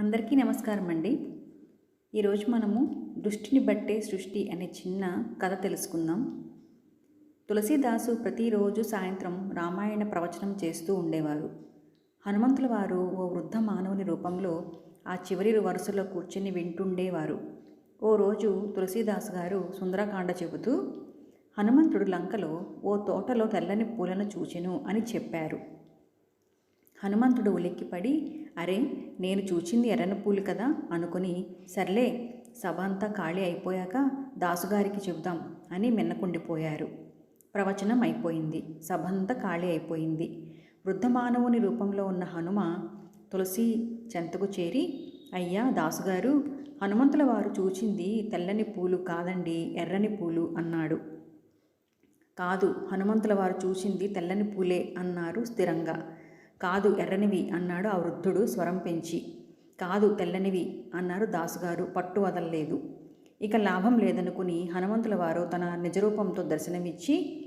అందరికీ నమస్కారం అండి. ఈరోజు మనము దృష్టిని బట్టే సృష్టి అనే చిన్న కథ తెలుసుకుందాం. తులసీదాసు ప్రతిరోజు సాయంత్రం రామాయణ ప్రవచనం చేస్తూ ఉండేవారు. హనుమంతుల వారు ఓ వృద్ధ మానవుని రూపంలో ఆ చివరి వరుసలో కూర్చొని వింటుండేవారు. ఓ రోజు తులసీదాస్ గారు సుందరకాండ చెబుతూ హనుమంతుడు లంకలో ఓ తోటలో తెల్లని పూలను చూచెను అని చెప్పారు. హనుమంతుడు ఉలిక్కిపడి అరే నేను చూచింది ఎర్రని పూలు కదా అనుకుని సర్లే సభ అంతా ఖాళీ అయిపోయాక దాసుగారికి చెబుదాం అని మిన్నకుండిపోయారు. ప్రవచనం అయిపోయింది. సభ అంతా ఖాళీ అయిపోయింది. వృద్ధ మానవుని రూపంలో ఉన్న హనుమ తులసి చెంతకు చేరి అయ్యా దాసుగారు హనుమంతుల వారు చూచింది తెల్లని పూలు కాదండి ఎర్రని పూలు అన్నాడు. కాదు హనుమంతుల వారు చూసింది తెల్లని పూలే అన్నారు స్థిరంగా. కాదు ఎర్రనివి అన్నాడు ఆ వృద్ధుడు స్వరం పెంచి. కాదు తెల్లనివి అన్నారు దాసుగారు పట్టు వదలలేదు. ఇక లాభం లేదనుకుని హనుమంతుల వారు తన నిజరూపంతో దర్శనమిచ్చి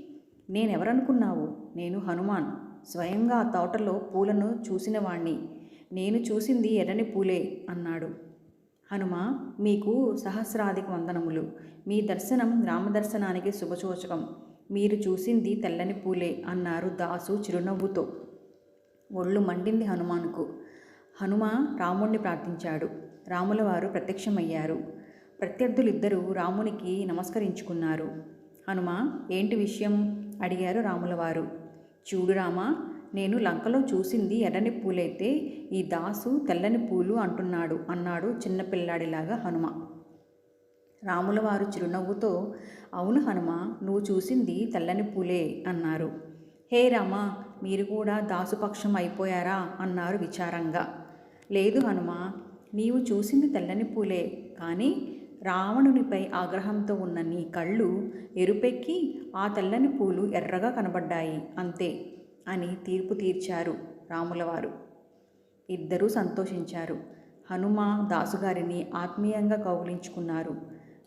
నేనెవరనుకున్నావు? నేను హనుమాన్. స్వయంగా ఆ తోటలో పూలను చూసినవాణ్ణి. నేను చూసింది ఎర్రని పూలే అన్నాడు. హనుమ మీకు సహస్రాధిక వందనములు. మీ దర్శనం రామదర్శనానికి శుభసూచకం మీరు చూసింది తెల్లని పూలే అన్నారు దాసు చిరునవ్వుతో. ఒళ్ళు మండింది హనుమానుకు. హనుమ రాముణ్ణి ప్రార్థించాడు. రాముల వారు ప్రత్యక్షమయ్యారు. ప్రత్యర్థులిద్దరూ రామునికి నమస్కరించుకున్నారు. హనుమ ఏంటి విషయం? అడిగారు రాములవారు. చూడు రామా నేను లంకలో చూసింది ఎర్రని పూలైతే ఈ దాసు తెల్లని పూలు అంటున్నాడు అన్నాడు చిన్నపిల్లాడిలాగా హనుమ. రాములవారు చిరునవ్వుతో అవును హనుమ నువ్వు చూసింది తెల్లని పూలే అన్నారు. హే రామా మీరు కూడా దాసుపక్షం అయిపోయారా? అన్నారు విచారంగా. లేదు హనుమ నీవు చూసింది తెల్లని పూలే. కానీ రావణునిపై ఆగ్రహంతో ఉన్న నీ కళ్ళు ఎరుపెక్కి ఆ తెల్లని పూలు ఎర్రగా కనబడ్డాయి. అంతే అని తీర్పు తీర్చారు రాములవారు. ఇద్దరూ సంతోషించారు. హనుమ దాసుగారిని ఆత్మీయంగా కౌగిలించుకున్నారు.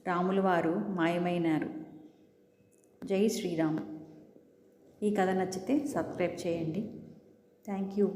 రాములవారు మాయమైనారు. జై శ్రీరామ్. ఈ కథ నచ్చితే సబ్స్క్రైబ్ చేయండి. Thank you.